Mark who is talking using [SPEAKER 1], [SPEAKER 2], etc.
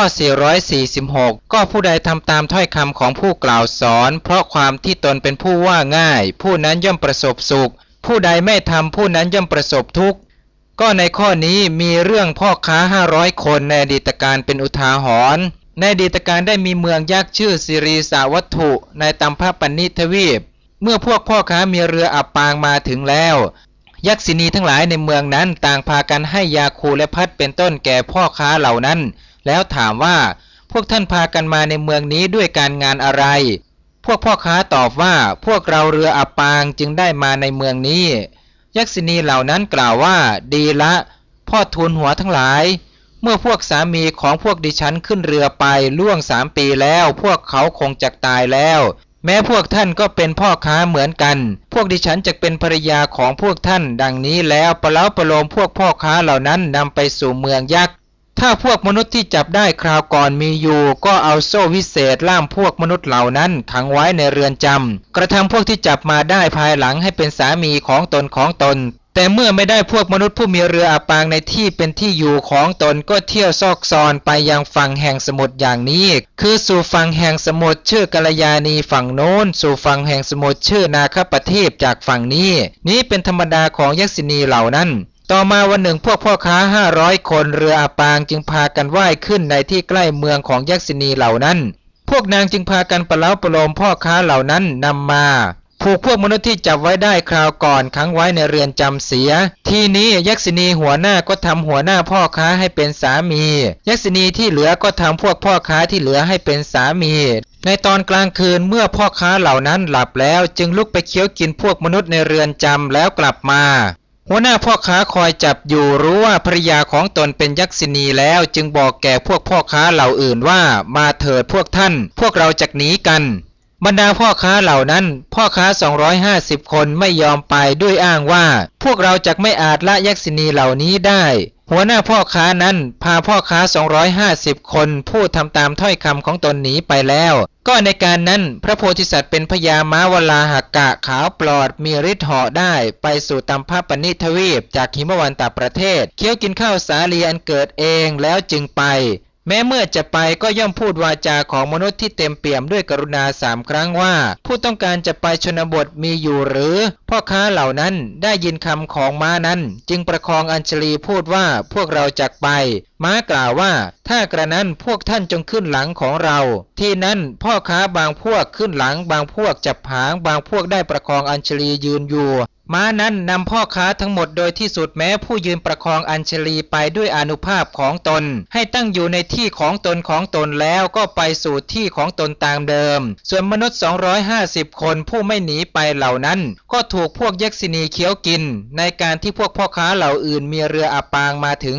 [SPEAKER 1] ข้อ 446 ก็ผู้ใดทำตามถ้อยคำของผู้กล่าวสอน เพราะความที่ตนเป็นผู้ว่าง่าย ผู้นั้นย่อมประสบสุข ผู้ใดไม่ทำผู้นั้นย่อมประสบทุกข์ก็ในข้อนี้มีเรื่องพ่อค้า 500 คนในอดีตการเป็นอุทาหรณ์ในอดีตการได้มีเมืองยักษ์ชื่อสิรีสาวัตถุในตัมพปันนิทวีป เมื่อพวกพ่อค้ามีเรืออับปางมาถึงแล้ว ยักษินีทั้งหลายในเมืองนั้นต่างพากันให้ยาคูและพัดเป็นต้นแก่พ่อค้าเหล่านั้น แล้วถามว่าพวกท่านพากันมาในเมืองนี้ด้วยการงานอะไร พวกพ่อค้าตอบว่าพวกเราเรืออับปางจึงได้มาในเมืองนี้ ยักษินีเหล่านั้นกล่าวว่า ดีละ พ่อทูลหัวทั้งหลาย เมื่อพวกสามีของพวกดิฉันขึ้นเรือไปล่วงสามปีแล้ว พวกเขาคงจะตายแล้ว แม้พวกท่านก็เป็นพ่อค้าเหมือนกัน พวกดิฉันจะเป็นภรรยาของพวกท่าน ดังนี้แล้วประเล้าประโลมพวกพ่อค้าเหล่านั้นนำไปสู่เมืองยักษ์ ถ้าพวกมนุษย์ที่จับได้คราวก่อนมีอยู่ ก็เอาโซ่วิเศษล่ามพวกมนุษย์เหล่านั้นขังไว้ในเรือนจำกระทำพวกที่จับมาได้ภายหลังให้เป็นสามีของตนของตน แต่เมื่อไม่ได้พวกมนุษย์ผู้มีเรืออับปางในที่เป็นที่อยู่ของตนก็เที่ยวซอกซอนไปยังฝั่งแห่งสมุทรอย่างนี้ คือสู่ฝั่งแห่งสมุทรชื่อกัลยาณีฝั่งโน้น สู่ฝั่งแห่งสมุทรชื่อนาคปเทพจากฝั่งนี้ นี้เป็นธรรมดาของยักษินีเหล่านั้น ต่อมาวันหนึ่งพวกพ่อค้าห้าร้อยคนเรืออาปางจึงพากันว่ายขึ้นในที่ใกล้เมืองของยักษินีเหล่านั้น พวกนางจึงพากันประเล้าประโลมพ่อค้าเหล่านั้นนำมาผูกพวกมนุษย์ที่จับไว้ได้คราวก่อนขังไว้ในเรือนจำเสีย ทีนี้ยักษินีหัวหน้าก็ทำหัวหน้าพ่อค้าให้เป็นสามี ยักษินีที่เหลือก็ทำพวกพ่อค้าที่เหลือให้เป็นสามี ในตอนกลางคืนเมื่อพ่อค้าเหล่านั้นหลับแล้วจึงลุกไปเคี้ยวกินพวกมนุษย์ในเรือนจำแล้วกลับมา หัวหน้าพ่อค้าคอยจับอยู่รู้ว่าภรรยาของตนเป็นยักษินีแล้วจึงบอกแก่พวกพ่อค้าเหล่าอื่นว่ามาเถิดพวกท่าน พวกเราจะหนีกัน บรรดาพ่อค้าเหล่านั้น พ่อค้า 250 คนไม่ยอมไปด้วยอ้างว่า พวกเราจะไม่อาจละยักษินีเหล่านี้ได้ หัวหน้าพ่อค้านั้นพาพ่อค้า 250 คนผู้ทำตามถ้อยคำของตนหนีไปแล้ว ก็ในการนั้นพระโพธิสัตว์เป็นพญาม้าวลาหักกะขาวปลอดมีฤทธิ์เหาะได้ไปสู่ตำพระปนิทวีปจากหิมวันตประเทศ เคี้ยวกินข้าวสาลีอันเกิดเองแล้วจึงไป แม้เมื่อจะไปก็ย่อมพูดวาจาของมนุษย์ที่เต็มเปี่ยมด้วยกรุณาสามครั้งว่า ผู้ต้องการจะไปชนบทมีอยู่หรือ พ่อค้าเหล่านั้นได้ยินคำของม้านั้น จึงประคองอัญชลีพูดว่าพวกเราจักไป ม้ากล่าวว่า ถ้ากระนั้นพวกท่านจงขึ้นหลังของเรา ที่นั้นพ่อค้าบางพวกขึ้นหลังบางพวกจับหางบางพวกได้ประคองอัญชลียืนอยู่ ม้านั้นนำพ่อค้าทั้งหมดโดยที่สุดแม้ผู้ยืนประคองอัญชลีไปด้วยอนุภาพของตน ให้ตั้งอยู่ในที่ของตนของตนแล้วก็ไปสู่ที่ของตนตามเดิม ส่วนมนุษย์ 250 คนผู้ไม่หนีไปเหล่านั้น ก็ถูกพวกยักษินีเคี้ยวกิน ในการที่พวกพ่อค้าเหล่าอื่นมีเรืออับปางมาถึง